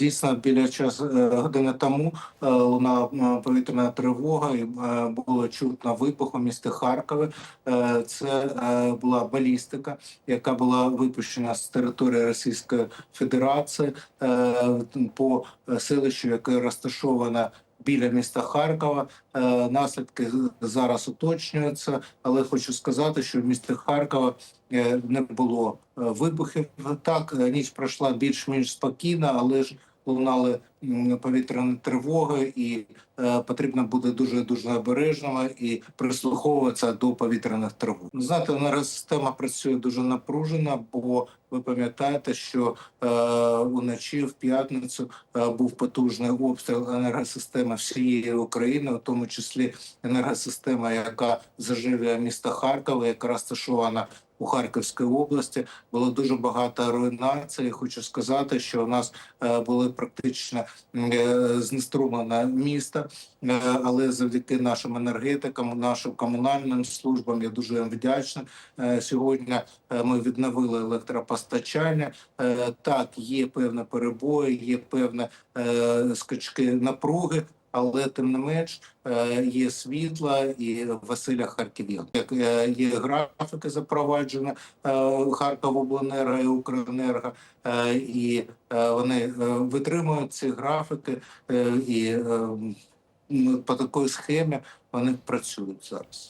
Дійсно, біля час е, години тому е, лунала е, повітряна тривога, і було чутно вибух у місті Харкові. Це була балістика, яка була випущена з території Російської Федерації по селищу, яке розташоване біля міста Харкова. Наслідки зараз уточнюються, але хочу сказати, що в місті Харкова не було вибухів. Так, ніч пройшла більш-менш спокійно, але ж лунали м, повітряні тривоги, і е, потрібно буде дуже дуже обережно і прислуховуватися до повітряних тривог. Знаєте, енергосистема працює дуже напружено, бо ви пам'ятаєте, що е, уночі в п'ятницю е, був потужний обстріл енергосистеми всієї України, у тому числі енергосистема, яка заживлює місто Харкова, яка розташована у Харківській області. Було дуже багато руйнацій. Хочу сказати, що у нас е, були практично знеструмлене місто, е, але завдяки нашим енергетикам, нашим комунальним службам, я дуже їм вдячний. Е, Сьогодні е, ми відновили електропостачання. Е, Так, є певні перебої, є певні е, скачки напруги. Але тим не менш е, є світла і Василя Харків'ян. Як е, є графіки запроваджені е, Харковобленерго і Укренерго, і вони витримують ці графіки, і по такій схемі вони працюють зараз.